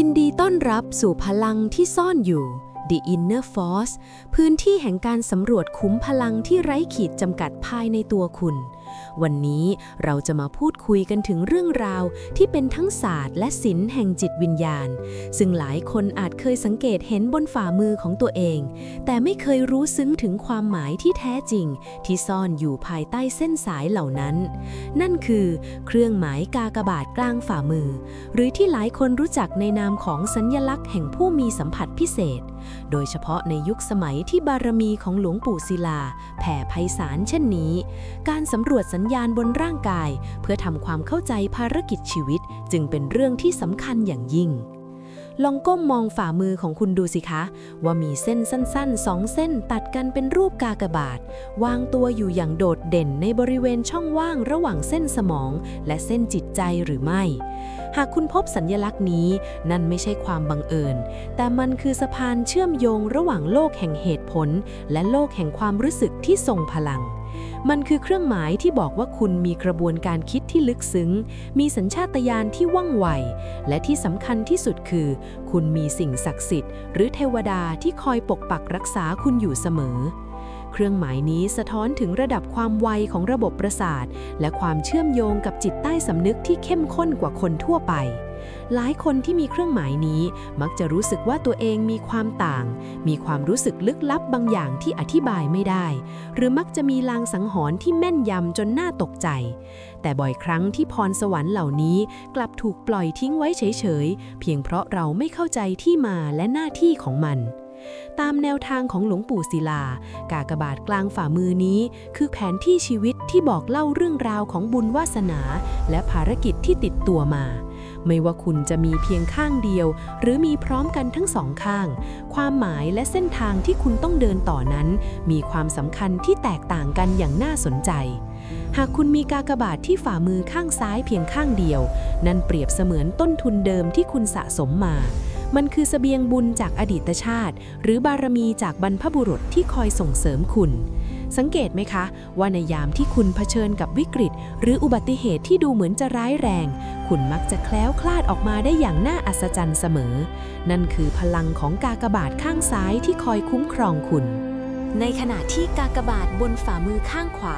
ยินดีต้อนรับสู่พลังที่ซ่อนอยู่ The Inner Force พื้นที่แห่งการสำรวจคุ้มพลังที่ไร้ขีดจำกัดภายในตัวคุณ วันนี้เราจะมาพูดคุยกันถึงเรื่องราวที่เป็นทั้งศาสตร์และศิลป์แห่งจิตวิญญาณ ซึ่งหลายคนอาจเคยสังเกตเห็นบนฝ่ามือของตัวเอง แต่ไม่เคยรู้ซึ้งถึงความหมายที่แท้จริง ที่ซ่อนอยู่ภายใต้เส้นสายเหล่านั้น นั่นคือ เครื่องหมายกากบาทกลางฝ่ามือ หรือที่หลายคนรู้จักในนามของสัญญลักษณ์แห่งผู้มีสัมผัสพิเศษ โดยเฉพาะในยุคสมัยที่บารมีของหลวงปู่ศิลา แผ่ไพศาลเช่นนี้ การสำรวจสัญญาณบนร่างกาย เพื่อทำความเข้าใจภารกิจชีวิต จึงเป็นเรื่องที่สำคัญอย่างยิ่งลองก้มมองฝ่ามือของคุณดูสิคะ ว่ามีเส้นสั้นๆสองเส้นตัดกันเป็นรูปกากบาท วางตัวอยู่อย่างโดดเด่นในบริเวณช่องว่างระหว่างเส้นสมอง และเส้นจิตใจหรือไม่ หากคุณพบสัญญลักษณ์นี้ นั่นไม่ใช่ความบังเอิญ แต่มันคือสะพานเชื่อมโยงระหว่างโลกแห่งเหตุผล และโลกแห่งความรู้สึกที่ทรงพลังมันคือเครื่องหมายที่บอกว่าคุณมีกระบวนการคิดที่ลึกซึ้ง มีสัญชาตญาณที่ว่องไว และที่สำคัญที่สุดคือ คุณมีสิ่งศักดิ์สิทธิ์ หรือเทวดาที่คอยปกปักรักษาคุณอยู่เสมอ เครื่องหมายนี้สะท้อนถึงระดับความไวของระบบประสาท และความเชื่อมโยงกับจิตใต้สำนึกที่เข้มข้นกว่าคนทั่วไป หลายคนที่มีเครื่องหมายนี้ มักจะรู้สึกว่าตัวเองมีความต่าง มีความรู้สึกลึกลับบางอย่างที่อธิบายไม่ได้ หรือมักจะมีลางสังหรณ์ที่แม่นยำจนน่าตกใจ แต่บ่อยครั้งที่พรสวรรค์เหล่านี้กลับถูกปล่อยทิ้งไว้เฉยๆ เพียงเพราะเราไม่เข้าใจที่มาและหน้าที่ของมัน ตามแนวทางของหลวงปู่ศิลา กากบาทกลางฝ่ามือนี้ คือแผนที่ชีวิตที่บอกเล่าเรื่องราวของบุญวาสนา และภารกิจที่ติดตัวมา ไม่ว่าคุณจะมีเพียงข้างเดียว หรือมีพร้อมกันทั้งสองข้าง ความหมายและเส้นทางที่คุณต้องเดินต่อนั้น มีความสำคัญที่แตกต่างกันอย่างน่าสนใจหากคุณมีกากบาทที่ฝ่ามือข้างซ้ายเพียงข้างเดียว นั่นเปรียบเสมือนต้นทุนเดิมที่คุณสะสมมา มันคือเสบียงบุญจากอดีตชาติ หรือบารมีจากบรรพบุรุษที่คอยส่งเสริมคุณ สังเกตไหมคะ ว่าในยามที่คุณเผชิญกับวิกฤต หรืออุบัติเหตุที่ดูเหมือนจะร้ายแรง คุณมักจะแคล้วคลาดออกมาได้อย่างน่าอัศจรรย์เสมอ นั่นคือพลังของกากบาทข้างซ้ายที่คอยคุ้มครองคุณ ในขณะที่กากบาทบนฝ่ามือข้างขวา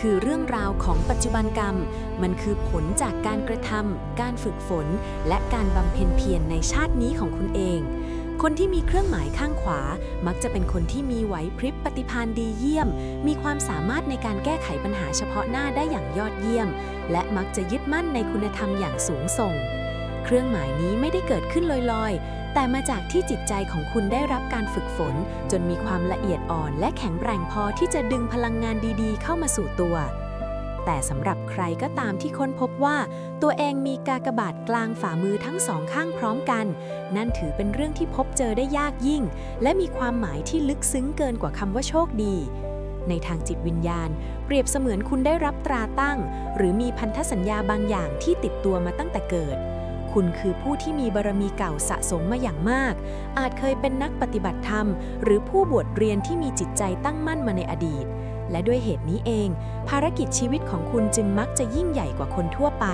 คือเรื่องราวของปัจจุบันกรรม มันคือผลจากการกระทำการฝึกฝน และการบำเพ็ญเพียรในชาตินี้ของคุณเอง คนที่มีเครื่องหมายข้างขวา มักจะเป็นคนที่มีไหวพริบปฏิภาณดีเยี่ยม มีความสามารถในการแก้ไขปัญหาเฉพาะหน้าได้อย่างยอดเยี่ยม และมักจะยึดมั่นในคุณธรรมอย่างสูงส่ง เครื่องหมายนี้ไม่ได้เกิดขึ้นลอยๆ แต่มาจากที่จิตใจของคุณได้รับการฝึกฝน จนมีความละเอียดอ่อนและแข็งแรงพอที่จะดึงพลังงานดีๆ เข้ามาสู่ตัว แต่สำหรับใครก็ตามที่ค้นพบว่า ตัวเองมีกากบาทกลางฝ่ามือทั้งสองข้างพร้อมกัน นั่นถือเป็นเรื่องที่พบเจอได้ยากยิ่ง และมีความหมายที่ลึกซึ้งเกินกว่าคำว่าโชคดีในทางจิตวิญญาณ เปรียบเสมือนคุณได้รับตราตั้ง หรือมีพันธสัญญาบางอย่างที่ติดตัวมาตั้งแต่เกิด คุณคือผู้ที่มีบารมีเก่าสะสมมาอย่างมาก อาจเคยเป็นนักปฏิบัติธรรม หรือผู้บวชเรียนที่มีจิตใจตั้งมั่นมาในอดีต และด้วยเหตุนี้เอง ภารกิจชีวิตของคุณจึงมักจะยิ่งใหญ่กว่าคนทั่วไป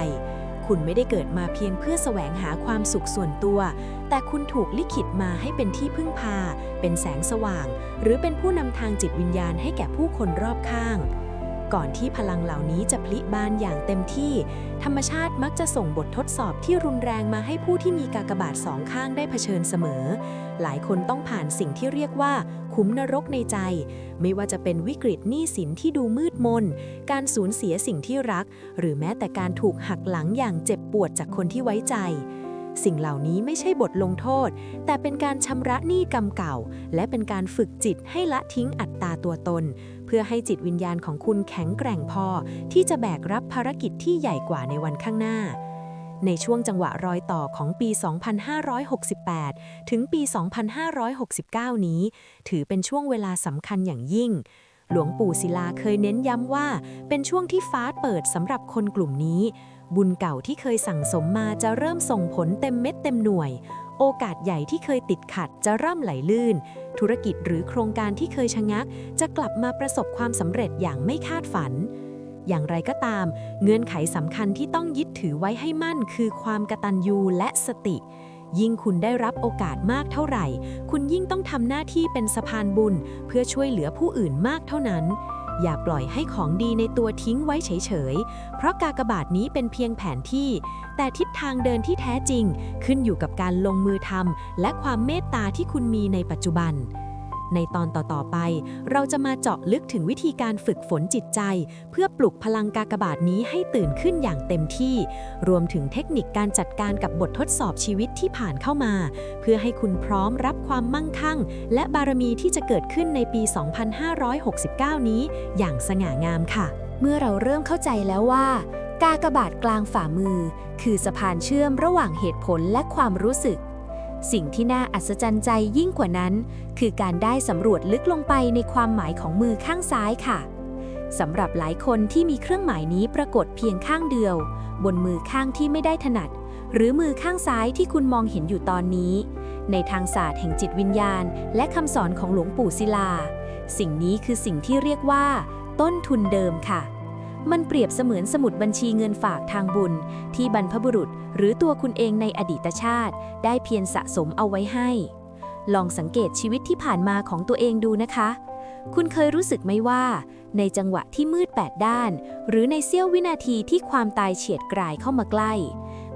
คุณไม่ได้เกิดมาเพียงเพื่อแสวงหาความสุขส่วนตัว แต่คุณถูกลิขิตมาให้เป็นที่พึ่งพา เป็นแสงสว่าง หรือเป็นผู้นำทางจิตวิญญาณให้แก่ผู้คนรอบข้าง ก่อนที่พลังเหล่านี้จะพลิบานอย่างเต็มที่ ธรรมชาติมักจะส่งบททดสอบที่รุนแรงมาให้ผู้ที่มีกากบาทสองข้างได้เผชิญเสมอ หลายคนต้องผ่านสิ่งที่เรียกว่า คุ้มนรกในใจ ไม่ว่าจะเป็นวิกฤตหนี้สินที่ดูมืดมน การสูญเสียสิ่งที่รัก หรือแม้แต่การถูกหักหลังอย่างเจ็บปวดจากคนที่ไว้ใจ สิ่งเหล่านี้ไม่ใช่บทลงโทษ แต่เป็นการชำระหนี้กรรมเก่า และเป็นการฝึกจิตให้ละทิ้งอัตตาตัวตน เพื่อให้จิตวิญญาณของคุณแข็งแกร่งพอ ที่จะแบกรับภารกิจที่ใหญ่กว่าในวันข้างหน้าในช่วงจังหวะรอยต่อของปี 2568 ถึงปี 2569 นี้ ถือเป็นช่วงเวลาสำคัญอย่างยิ่ง หลวงปู่ศิลาเคยเน้นย้ำว่า เป็นช่วงที่ฟ้าเปิดสำหรับคนกลุ่มนี้ บุญเก่าที่เคยสั่งสมมาจะเริ่มส่งผลเต็มเม็ดเต็มหน่วย โอกาสใหญ่ที่เคยติดขัดจะเริ่มไหลลื่น ธุรกิจหรือโครงการที่เคยชะงัก จะกลับมาประสบความสำเร็จอย่างไม่คาดฝันอย่างไรก็ตาม เงื่อนไขสำคัญที่ต้องยึดถือไว้ให้มั่นคือความกตัญญูและสติ ยิ่งคุณได้รับโอกาสมากเท่าไหร่ คุณยิ่งต้องทำหน้าที่เป็นสะพานบุญ เพื่อช่วยเหลือผู้อื่นมากเท่านั้น อย่าปล่อยให้ของดีในตัวทิ้งไว้เฉยๆ เพราะกากบาทนี้เป็นเพียงแผนที่ แต่ทิศทางเดินที่แท้จริง ขึ้นอยู่กับการลงมือทำและความเมตตาที่คุณมีในปัจจุบัน ในตอนต่อๆไป เราจะมาเจาะลึกถึงวิธีการฝึกฝนจิตใจ เพื่อปลุกพลังกากบาทนี้ให้ตื่นขึ้นอย่างเต็มที่ รวมถึงเทคนิคการจัดการกับบททดสอบชีวิตที่ผ่านเข้ามา เพื่อให้คุณพร้อมรับความมั่งคั่ง และบารมีที่จะเกิดขึ้นในปี 2569 นี้ อย่างสง่างามค่ะ เมื่อเราเริ่มเข้าใจแล้วว่ากากบาทกลางฝ่ามือ คือสะพานเชื่อมระหว่างเหตุผลและความรู้สึก สิ่งที่น่าอัศจรรย์ใจยิ่งกว่านั้น คือการได้สำรวจลึกลงไปในความหมายของมือข้างซ้ายค่ะสำหรับหลายคนที่มีเครื่องหมายนี้ปรากฏเพียงข้างเดียว บนมือข้างที่ไม่ได้ถนัด หรือมือข้างซ้ายที่คุณมองเห็นอยู่ตอนนี้ ในทางศาสตร์แห่งจิตวิญญาณ และคำสอนของหลวงปู่ศิลา สิ่งนี้คือสิ่งที่เรียกว่า ต้นทุนเดิมค่ะ มันเปรียบเสมือนสมุดบัญชีเงินฝากทางบุญ ที่บรรพบุรุษหรือตัวคุณเองในอดีตชาติ ได้เพียรสะสมเอาไว้ให้ ลองสังเกตชีวิตที่ผ่านมาของตัวเองดูนะคะ คุณเคยรู้สึกไหมว่า ในจังหวะที่มืดแปดด้าน หรือในเสี้ยววินาทีที่ความตายเฉียดกรายเข้ามาใกล้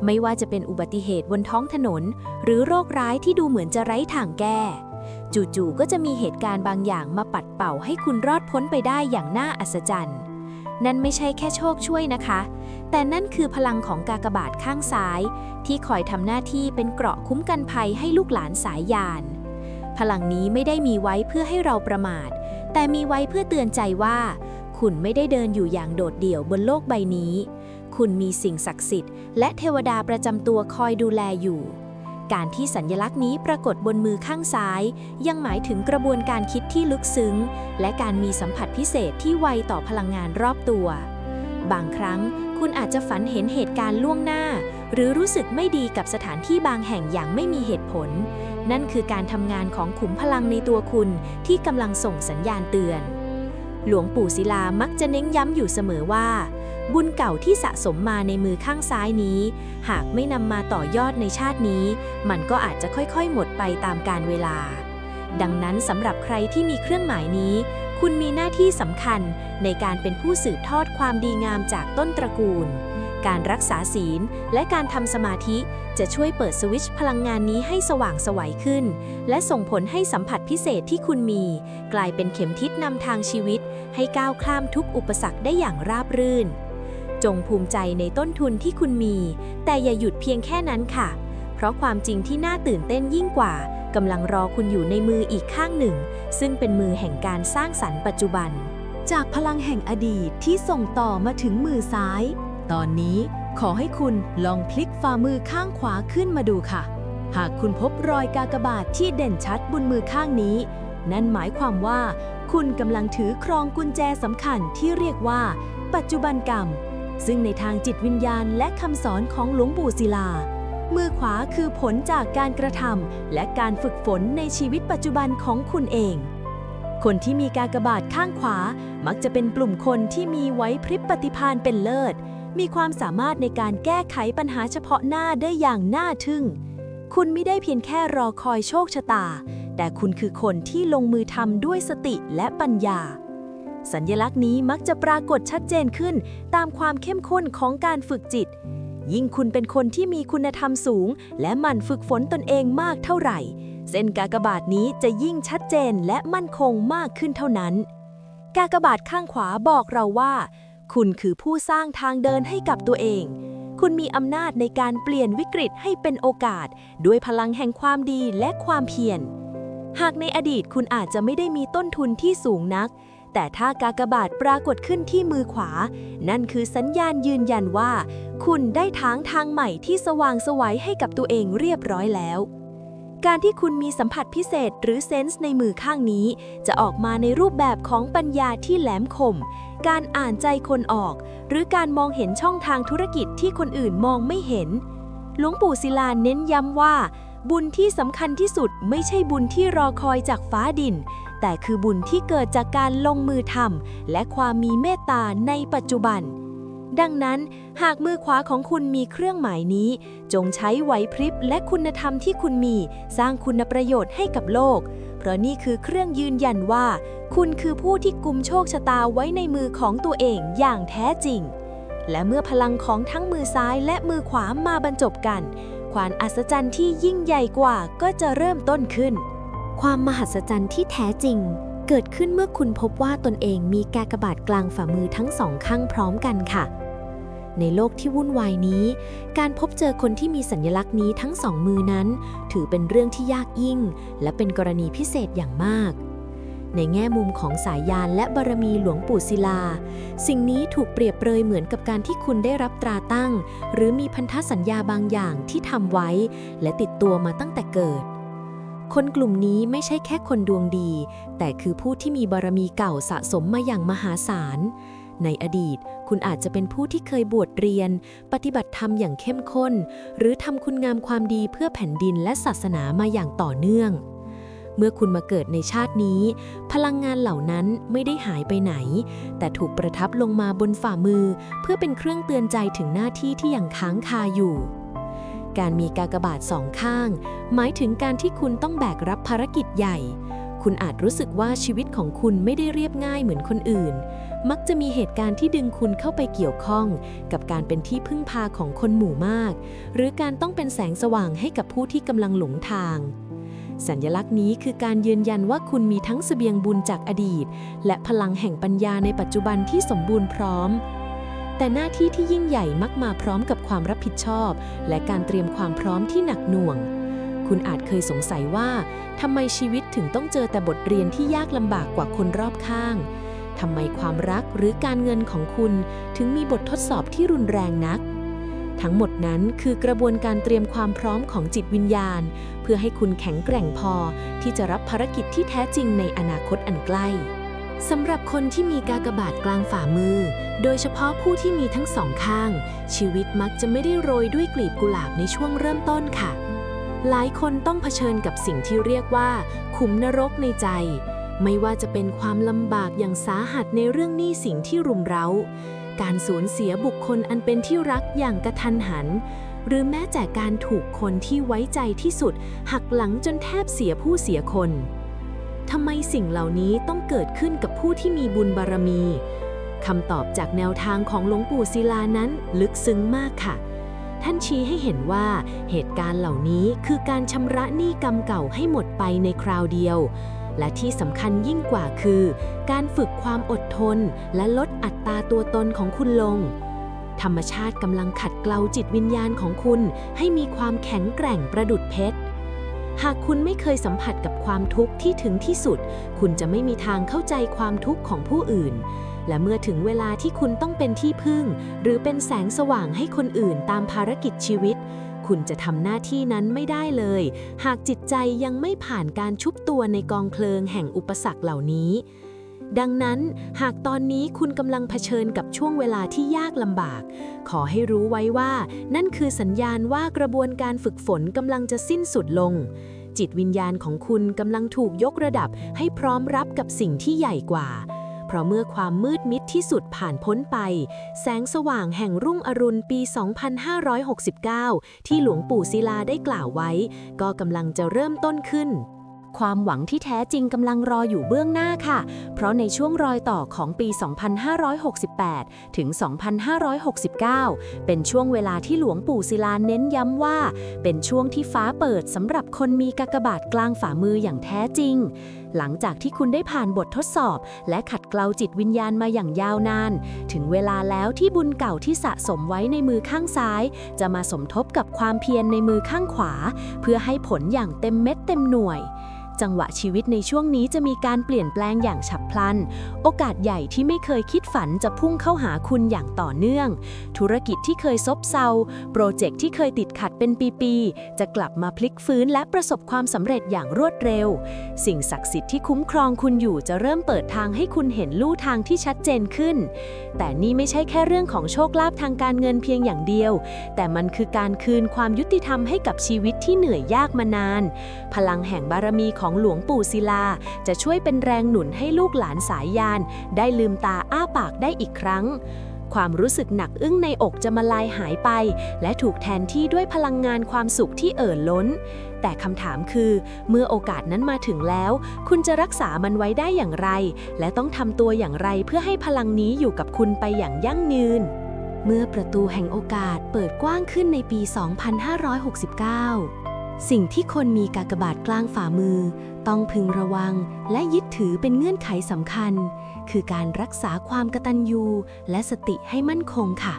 ไม่ว่าจะเป็นอุบัติเหตุบนท้องถนน หรือโรคร้ายที่ดูเหมือนจะไร้ทางแก้จู่ๆ ก็จะมีเหตุการณ์บางอย่างมาปัดเป่าให้คุณรอดพ้นไปได้อย่างน่าอัศจรรย์ นั่นไม่ใช่แค่โชคช่วยนะคะ แต่นั่นคือพลังของกากบาทข้างซ้าย ที่คอยทำหน้าที่เป็นเกราะคุ้มกันภัยให้ลูกหลานสายยาน พลังนี้ไม่ได้มีไว้เพื่อให้เราประมาท แต่มีไว้เพื่อเตือนใจว่า คุณไม่ได้เดินอยู่อย่างโดดเดี่ยวบนโลกใบนี้ คุณมีสิ่งศักดิ์สิทธิ์และเทวดาประจำตัวคอยดูแลอยู่ การที่สัญลักษณ์นี้ปรากฏบนมือข้างซ้าย ยังหมายถึงกระบวนการคิดที่ลึกซึ้ง และการมีสัมผัสพิเศษที่ไวต่อพลังงานรอบตัว บางครั้งคุณอาจจะฝันเห็นเหตุการณ์ล่วงหน้า หรือรู้สึกไม่ดีกับสถานที่บางแห่งอย่างไม่มีเหตุผล นั่นคือการทำงานของขุมพลังในตัวคุณที่กำลังส่งสัญญาณเตือน หลวงปู่ศิลามักจะเน้นย้ำอยู่เสมอว่า บุญเก่าที่สะสมมาในมือข้างซ้ายนี้ หากไม่นำมาต่อยอดในชาตินี้ มันก็อาจจะค่อยๆ หมดไปตามกาลเวลา ดังนั้นสำหรับใครที่มีเครื่องหมายนี้ คุณมีหน้าที่สำคัญในการเป็นผู้สืบทอดความดีงามจากต้นตระกูล การรักษาศีลและการทำสมาธิจะช่วยเปิดสวิตช์พลังงานนี้ให้สว่างไสวัยขึ้น และส่งผลให้สัมผัสพิเศษที่คุณมี กลายเป็นเข็มทิศนำทางชีวิต ให้ก้าวข้ามทุกอุปสรรคได้อย่างราบรื่น จงภูมิใจในต้นทุนที่คุณมี แต่อย่าหยุดเพียงแค่นั้นค่ะ เพราะความจริงที่น่าตื่นเต้นยิ่งกว่ากำลังรอคุณอยู่ในมืออีกข้างหนึ่ง ซึ่งเป็นมือแห่งการสร้างสรรค์ปัจจุบัน จากพลังแห่งอดีตที่ส่งต่อมาถึงมือซ้าย ตอนนี้ขอให้คุณลองพลิกฝ่ามือข้างขวาขึ้นมาดูค่ะ หากคุณพบรอยกากบาทที่เด่นชัดบนมือข้างนี้ นั่นหมายความว่า คุณกำลังถือครองกุญแจสำคัญที่เรียกว่า ปัจจุบันกรรม ซึ่งในทางจิตวิญญาณและคำสอนของหลวงปู่ศิลา มือขวาคือผลจากการกระทำและการฝึกฝนในชีวิตปัจจุบันของคุณเอง คนที่มีกากระบาทข้างขวา มักจะเป็นกลุ่มคนที่มีไว้พริบปฏิภาณเป็นเลิศ มีความสามารถในการแก้ไขปัญหาเฉพาะหน้าได้อย่างน่าทึ่ง คุณไม่ได้เพียงแค่รอคอยโชคชะตา แต่คุณคือคนที่ลงมือทำด้วยสติและปัญญา สัญลักษณ์นี้มักจะปรากฏชัดเจนขึ้นตามความเข้มข้นของการฝึกจิต ยิ่งคุณเป็นคนที่มีคุณธรรมสูง และหมั่นฝึกฝนตนเองมากเท่าไหร่ เส้นกากบาทนี้จะยิ่งชัดเจนและมั่นคงมากขึ้นเท่านั้น กากบาทข้างขวาบอกเราว่า คุณคือผู้สร้างทางเดินให้กับตัวเอง คุณมีอำนาจในการเปลี่ยนวิกฤตให้เป็นโอกาส ด้วยพลังแห่งความดีและความเพียรหากในอดีตคุณอาจจะไม่ได้มีต้นทุนที่สูงนัก แต่ถ้ากากบาทปรากฏขึ้นที่มือขวา นั่นคือสัญญาณยืนยันว่า คุณได้ทางทางใหม่ที่สว่างสวัยให้กับตัวเองเรียบร้อยแล้ว การที่คุณมีสัมผัสพิเศษหรือเซนส์ในมือข้างนี้ จะออกมาในรูปแบบของปัญญาที่แหลมคม การอ่านใจคนออก หรือการมองเห็นช่องทางธุรกิจที่คนอื่นมองไม่เห็น หลวงปู่ศิลาเน้นย้ำว่าบุญที่สำคัญที่สุดไม่ใช่บุญที่รอคอยจากฟ้าดิน แต่คือบุญที่เกิดจากการลงมือทำและความมีเมตตาในปัจจุบัน ดังนั้น หากมือขวาของคุณมีเครื่องหมายนี้ จงใช้ไหวพริบและคุณธรรมที่คุณมีสร้างคุณประโยชน์ให้กับโลก เพราะนี่คือเครื่องยืนยันว่า คุณคือผู้ที่กุมโชคชะตาไว้ในมือของตัวเองอย่างแท้จริง และเมื่อพลังของทั้งมือซ้ายและมือขวามาบรรจบกันความอัศจรรย์ที่ยิ่งใหญ่กว่าก็จะเริ่มต้นขึ้น ความมหัศจรรย์ที่แท้จริง เกิดขึ้นเมื่อคุณพบว่าตนเองมีกากบาทกลางฝ่ามือทั้งสองข้างพร้อมกันค่ะ ในโลกที่วุ่นวายนี้ การพบเจอคนที่มีสัญลักษณ์นี้ทั้งสองมือนั้น ถือเป็นเรื่องที่ยากยิ่ง และเป็นกรณีพิเศษอย่างมากในแง่มุมของสายยานและบารมีหลวงปู่ศิลา สิ่งนี้ถูกเปรียบเปรยเหมือนกับการที่คุณได้รับตราตั้ง หรือมีพันธสัญญาบางอย่างที่ทำไว้ และติดตัวมาตั้งแต่เกิด คนกลุ่มนี้ไม่ใช่แค่คนดวงดี แต่คือผู้ที่มีบารมีเก่าสะสมมาอย่างมหาศาล ในอดีต คุณอาจจะเป็นผู้ที่เคยบวชเรียน ปฏิบัติธรรมอย่างเข้มข้น หรือทำคุณงามความดีเพื่อแผ่นดินและศาสนามาอย่างต่อเนื่อง เมื่อคุณมาเกิดในชาตินี้ พลังงานเหล่านั้นไม่ได้หายไปไหน แต่ถูกประทับลงมาบนฝ่ามือ เพื่อเป็นเครื่องเตือนใจถึงหน้าที่ที่ยังค้างคาอยู่ การมีกากบาทสองข้าง หมายถึงการที่คุณต้องแบกรับภารกิจใหญ่ คุณอาจรู้สึกว่าชีวิตของคุณไม่ได้เรียบง่ายเหมือนคนอื่น มักจะมีเหตุการณ์ที่ดึงคุณเข้าไปเกี่ยวข้อง กับการเป็นที่พึ่งพาของคนหมู่มาก หรือการต้องเป็นแสงสว่างให้กับผู้ที่กำลังหลงทางสัญลักษณ์นี้คือการยืนยันว่าคุณมีทั้งเสบียงบุญจากอดีต และพลังแห่งปัญญาในปัจจุบันที่สมบูรณ์พร้อม แต่หน้าที่ที่ยิ่งใหญ่มักมาพร้อมกับความรับผิดชอบ และการเตรียมความพร้อมที่หนักหน่วง คุณอาจเคยสงสัยว่าทำไมชีวิตถึงต้องเจอแต่บทเรียนที่ยากลำบากกว่าคนรอบข้างทำไมความรักหรือการเงินของคุณถึงมีบททดสอบที่รุนแรงนัก ทั้งหมดนั้นคือกระบวนการเตรียมความพร้อมของจิตวิญญาณ เพื่อให้คุณแข็งแกร่งพอที่จะรับภารกิจที่แท้จริงในอนาคตอันใกล้ สำหรับคนที่มีกากบาทกลางฝ่ามือ โดยเฉพาะผู้ที่มีทั้งสองข้าง ชีวิตมักจะไม่ได้โรยด้วยกลีบกุหลาบในช่วงเริ่มต้นค่ะ หลายคนต้องเผชิญกับสิ่งที่เรียกว่า ขุมนรกในใจ ไม่ว่าจะเป็นความลำบากอย่างสาหัสในเรื่องหนี้สินที่รุมเร้า การสูญเสียบุคคลอันเป็นที่รักอย่างกระทันหัน หรือแม้แต่การถูกคนที่ไว้ใจที่สุด หักหลังจนแทบเสียผู้เสียคน ทำไมสิ่งเหล่านี้ต้องเกิดขึ้นกับผู้ที่มีบุญบารมีคำตอบจากแนวทางของหลวงปู่ศิลานั้นลึกซึ้งมากค่ะ ท่านชี้ให้เห็นว่าเหตุการณ์เหล่านี้คือการชำระหนี้กรรมเก่าให้หมดไปในคราวเดียว และที่สำคัญยิ่งกว่าคือ การฝึกความอดทน และลดอัตราตัวตนของคุณลง ธรรมชาติกำลังขัดเกลาจิตวิญญาณของคุณ ให้มีความแข็งแกร่งประดุดเพชร หากคุณไม่เคยสัมผัสกับความทุกข์ที่ถึงที่สุด คุณจะไม่มีทางเข้าใจความทุกข์ของผู้อื่น และเมื่อถึงเวลาที่คุณต้องเป็นที่พึ่ง หรือเป็นแสงสว่างให้คนอื่นตามภารกิจชีวิต คุณจะทำหน้าที่นั้นไม่ได้เลย หากจิตใจยังไม่ผ่านการชุบตัวในกองเพลิงแห่งอุปสรรคเหล่านี้ ดังนั้นหากตอนนี้คุณกำลังเผชิญกับช่วงเวลาที่ยากลำบาก ขอให้รู้ไว้ว่า นั่นคือสัญญาณว่ากระบวนการฝึกฝนกำลังจะสิ้นสุดลง จิตวิญญาณของคุณกำลังถูกยกระดับให้พร้อมรับกับสิ่งที่ใหญ่กว่า เพราะเมื่อความมืดมิดที่สุดผ่านพ้นไป แสงสว่างแห่งรุ่งอรุณปี 2569 ที่หลวงปู่ศิลาได้กล่าวไว้ ก็กำลังจะเริ่มต้นขึ้น ความหวังที่แท้จริงกำลังรออยู่เบื้องหน้าค่ะ เพราะในช่วงรอยต่อของปี 2568 ถึง 2569 เป็นช่วงเวลาที่หลวงปู่ศิลาเน้นย้ำว่า เป็นช่วงที่ฟ้าเปิดสำหรับคนมีกากบาทกลางฝ่ามืออย่างแท้จริง หลังจากที่คุณได้ผ่านบททดสอบ และขัดเกลาจิตวิญญาณมาอย่างยาวนาน ถึงเวลาแล้วที่บุญเก่าที่สะสมไว้ในมือข้างซ้าย จะมาสมทบกับความเพียรในมือข้างขวา เพื่อให้ผลอย่างเต็มเม็ดเต็มหน่วย จังหวะชีวิตในช่วงนี้จะมีการเปลี่ยนแปลงอย่างฉับพลัน โอกาสใหญ่ที่ไม่เคยคิดฝันจะพุ่งเข้าหาคุณอย่างต่อเนื่อง ธุรกิจที่เคยซบเซา โปรเจกต์ที่เคยติดขัดเป็นปีๆ จะกลับมาพลิกฟื้นและประสบความสำเร็จอย่างรวดเร็ว สิ่งศักดิ์สิทธิ์ที่คุ้มครองคุณอยู่จะเริ่มเปิดทางให้คุณเห็นลู่ทางที่ชัดเจนขึ้น แต่นี่ไม่ใช่แค่เรื่องของโชคลาภทางการเงินเพียงอย่างเดียว แต่มันคือการคืนความยุติธรรมให้กับชีวิตที่เหนื่อยยากมานาน พลังแห่งบารมีของหลวงปู่ศิลา จะช่วยเป็นแรงหนุนให้ลูกหลานสายยาน ได้ลืมตาอ้าปากได้อีกครั้ง ความรู้สึกหนักอึ้งในอกจะมาลายหายไป และถูกแทนที่ด้วยพลังงานความสุขที่เอ่อล้น แต่คำถามคือ เมื่อโอกาสนั้นมาถึงแล้ว คุณจะรักษามันไว้ได้อย่างไร และต้องทำตัวอย่างไรเพื่อให้พลังนี้อยู่กับคุณไปอย่างยั่งยืนเมื่อประตูแห่งโอกาสเปิดกว้างขึ้นในปี 2569 สิ่งที่คนมีกากบาทกลางฝ่ามือ ต้องพึงระวังและยึดถือเป็นเงื่อนไขสำคัญ คือการรักษาความกตัญญูและสติให้มั่นคงค่ะ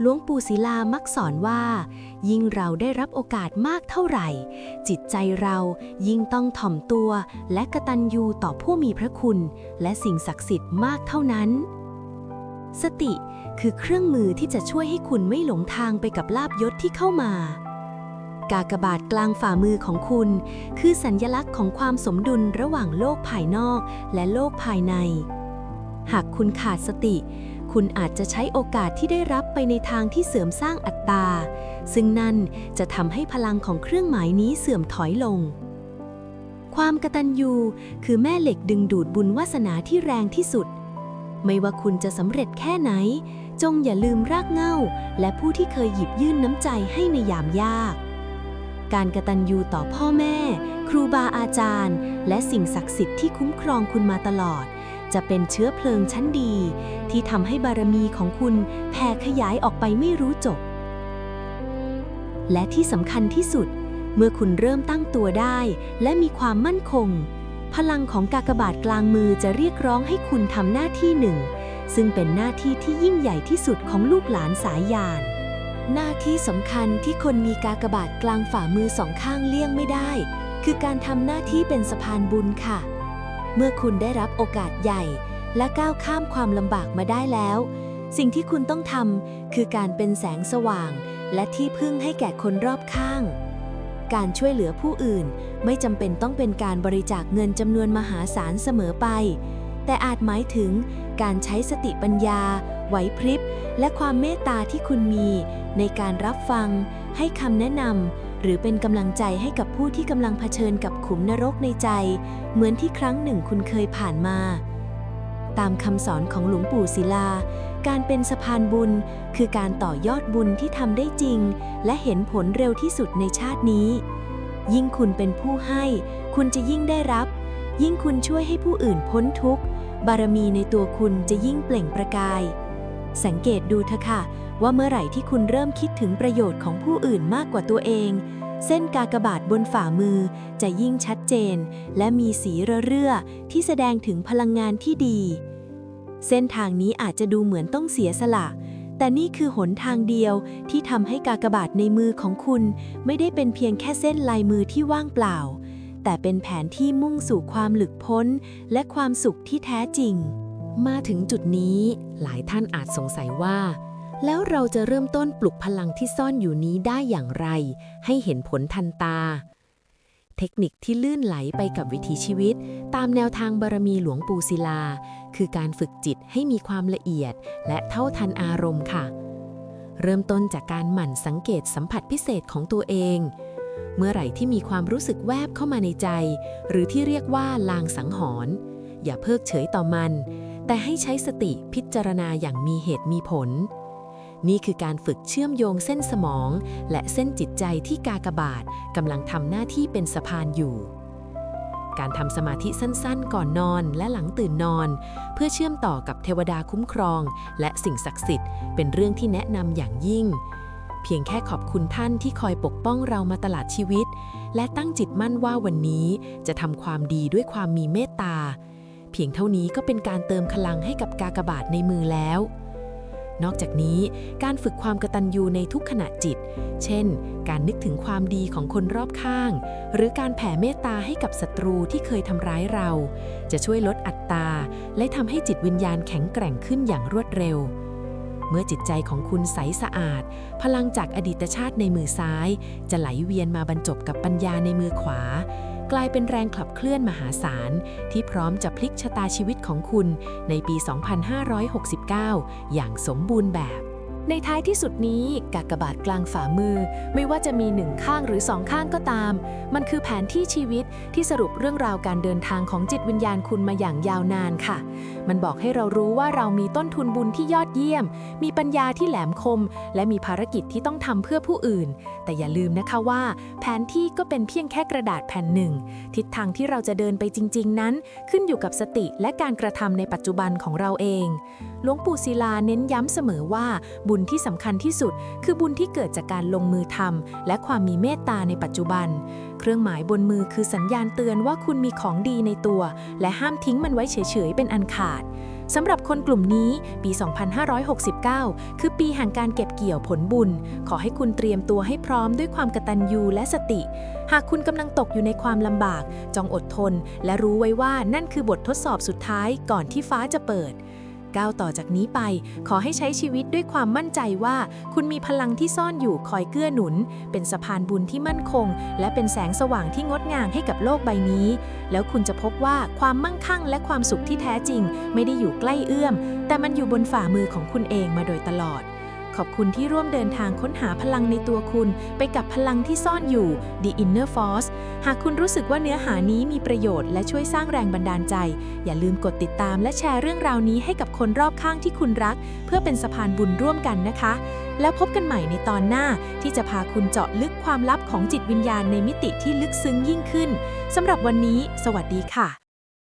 หลวงปู่ศิลามักสอนว่า ยิ่งเราได้รับโอกาสมากเท่าไหร่ จิตใจเรายิ่งต้องถ่อมตัวและกตัญญูต่อผู้มีพระคุณ และสิ่งศักดิ์สิทธิ์มากเท่านั้นสติคือเครื่องมือที่จะช่วยให้คุณไม่หลงทางไปกับลาบยศที่เข้ามา กากบาทกลางฝ่ามือของคุณ คือสัญญลักษณ์ของความสมดุลระหว่างโลกภายนอกและโลกภายใน หากคุณขาดสติ คุณอาจจะใช้โอกาสที่ได้รับไปในทางที่เสริมสร้างอัตตา ซึ่งนั่นจะทำให้พลังของเครื่องหมายนี้เสื่อมถอยลง ความกตัญญูคือแม่เหล็กดึงดูดบุญวาสนาที่แรงที่สุด ไม่ว่าคุณจะสำเร็จแค่ไหนจงอย่าลืมรากเหง้า และผู้ที่เคยหยิบยื่นน้ำใจให้ในยามยาก การกระตัญญูต่อพ่อแม่ ครูบาอาจารย์ และสิ่งศักดิ์สิทธิ์ที่คุ้มครองคุณมาตลอด จะเป็นเชื้อเพลิงชั้นดี ที่ทำให้บารมีของคุณแผ่ขยายออกไปไม่รู้จบ และที่สำคัญที่สุด เมื่อคุณเริ่มตั้งตัวได้ และมีความมั่นคง พลังของกากบาทกลางมือจะเรียกร้องให้คุณทำหน้าที่หนึ่ง ซึ่งเป็นหน้าที่ที่ยิ่งใหญ่ที่สุดของลูกหลานสายยาน หน้าที่สำคัญที่คนมีกากบาทกลางฝ่ามือสองข้างเลี่ยงไม่ได้ คือการทำหน้าที่เป็นสะพานบุญค่ะ เมื่อคุณได้รับโอกาสใหญ่ และก้าวข้ามความลำบากมาได้แล้ว สิ่งที่คุณต้องทำคือการเป็นแสงสว่าง และที่พึ่งให้แก่คนรอบข้าง การช่วยเหลือผู้อื่นไม่จำเป็นต้องเป็นการบริจาคเงินจำนวนมหาศาลเสมอไป แต่อาจหมายถึงการใช้สติปัญญา ไหวพริบ และความเมตตาที่คุณมี ในการรับฟัง ให้คำแนะนำหรือเป็นกำลังใจให้กับผู้ที่กำลังเผชิญกับขุมนรกในใจ เหมือนที่ครั้งหนึ่งคุณเคยผ่านมา ตามคำสอนของหลวงปู่ศิลา การเป็นสะพานบุญ คือการต่อยอดบุญที่ทำได้จริง และเห็นผลเร็วที่สุดในชาตินี้ ยิ่งคุณเป็นผู้ให้ คุณจะยิ่งได้รับ ยิ่งคุณช่วยให้ผู้อื่นพ้นทุกข์บารมีในตัวคุณจะยิ่งเปล่งประกาย สังเกตดูเถอะค่ะ ว่าเมื่อไหร่ที่คุณเริ่มคิดถึงประโยชน์ของผู้อื่นมากกว่าตัวเอง เส้นกากบาทบนฝ่ามือจะยิ่งชัดเจน และมีสีระเรื่อที่แสดงถึงพลังงานที่ดี เส้นทางนี้อาจจะดูเหมือนต้องเสียสละ แต่นี่คือหนทางเดียวที่ทำให้กากบาทในมือของคุณ ไม่ได้เป็นเพียงแค่เส้นลายมือที่ว่างเปล่า แต่เป็นแผนที่มุ่งสู่ความหลุดพ้น และความสุขที่แท้จริง มาถึงจุดนี้หลายท่านอาจสงสัยว่า แล้วเราจะเริ่มต้นปลุกพลังที่ซ่อนอยู่นี้ได้อย่างไร ให้เห็นผลทันตา เทคนิคที่ลื่นไหลไปกับวิถีชีวิต ตามแนวทางบารมีหลวงปู่ศิลา คือการฝึกจิตให้มีความละเอียด และเท่าทันอารมณ์ค่ะ เริ่มต้นจากการหมั่นสังเกตสัมผัสพิเศษของตัวเองเมื่อไหร่ที่มีความรู้สึกแวบเข้ามาในใจ หรือที่เรียกว่าลางสังหรณ์อย่าเพิกเฉยต่อมัน แต่ให้ใช้สติพิจารณาอย่างมีเหตุมีผล นี่คือการฝึกเชื่อมโยงเส้นสมอง และเส้นจิตใจที่กากบาทกำลังทำหน้าที่เป็นสะพานอยู่ การทำสมาธิสั้นๆ ก่อนนอนและหลังตื่นนอน เพื่อเชื่อมต่อกับเทวดาคุ้มครอง และสิ่งศักดิ์สิทธิ์เป็นเรื่องที่แนะนำอย่างยิ่งเพียงแค่ขอบคุณท่านที่คอยปกป้องเรามาตลอดชีวิต และตั้งจิตมั่นว่าวันนี้จะทำความดีด้วยความมีเมตตา พียงเท่านี้ก็เป็นการเติมพลังให้กับกากบาทในมือแล้ว นอกจากนี้การฝึกความกระตัญญูในทุกขณะจิต เช่น การนึกถึงความดีของคนรอบข้าง หรือการแผ่เมตตาให้กับศัตรูที่เคยทำร้ายเรา จะช่วยลดอัตตาและทำให้จิตวิญญาณแข็งแกร่งขึ้นอย่างรวดเร็วเมื่อจิตใจของคุณใสสะอาด พลังจากอดีตชาติในมือซ้าย จะไหลเวียนมาบรรจบกับปัญญาในมือขวา กลายเป็นแรงขับเคลื่อนมหาศาล ที่พร้อมจะพลิกชะตาชีวิตของคุณในปี 2569 อย่างสมบูรณ์แบบ ในท้ายที่สุดนี้กากบาทกลางฝ่ามือ ไม่ว่าจะมีหนึ่งข้างหรือสองข้างก็ตาม มันคือแผนที่ชีวิตที่สรุปเรื่องราวการเดินทางของจิตวิญญาณคุณมาอย่างยาวนานค่ะ มันบอกให้เรารู้ว่าเรามีต้นทุนบุญที่ยอดเยี่ยม มีปัญญาที่แหลมคม และมีภารกิจที่ต้องทำเพื่อผู้อื่น แต่อย่าลืมนะคะว่า แผนที่ก็เป็นเพียงแค่กระดาษแผ่นหนึ่ง ทิศทางที่เราจะเดินไปจริง ๆ นั้น ขึ้นอยู่กับสติและการกระทำในปัจจุบันของเราเองหลวงปู่ศิลาเน้นย้ำเสมอว่าบุบุญที่สำคัญที่สุด คือบุญที่เกิดจากการลงมือทำและความมีเมตตาในปัจจุบัน เครื่องหมายบนมือคือสัญญาณเตือนว่าคุณมีของดีในตัว และห้ามทิ้งมันไว้เฉยๆเป็นอันขาดสำหรับคนกลุ่มนี้ปี 2569 คือปีแห่งการเก็บเกี่ยวผลบุญ ขอให้คุณเตรียมตัวให้พร้อมด้วยความกตัญญูและสติ หากคุณกำลังตกอยู่ในความลำบาก จงอดทน และรู้ไว้ว่านั่นคือบททดสอบสุดท้ายก่อนที่ฟ้าจะเปิด ก้าวต่อจากนี้ไป ขอให้ใช้ชีวิตด้วยความมั่นใจว่า คุณมีพลังที่ซ่อนอยู่คอยเกื้อหนุน เป็นสะพานบุญที่มั่นคง และเป็นแสงสว่างที่งดงามให้กับโลกใบนี้ แล้วคุณจะพบว่าความมั่งคั่งและความสุขที่แท้จริง ไม่ได้อยู่ใกล้เอื้อม แต่มันอยู่บนฝ่ามือของคุณเองมาโดยตลอด ขอบคุณที่ร่วมเดินทางค้นหาพลังในตัวคุณ ไปกับพลังที่ซ่อนอยู่ The Inner Force หากคุณรู้สึกว่าเนื้อหานี้มีประโยชน์และช่วยสร้างแรงบันดาลใจ อย่าลืมกดติดตามและแชร์เรื่องราวนี้ให้กับคนรอบข้างที่คุณรัก เพื่อเป็นสะพานบุญร่วมกันนะคะ แล้วพบกันใหม่ในตอนหน้าที่จะพาคุณเจาะลึกความลับของจิตวิญญาณในมิติที่ลึกซึ้งยิ่งขึ้นสำหรับวันนี้ สวัสดีค่ะ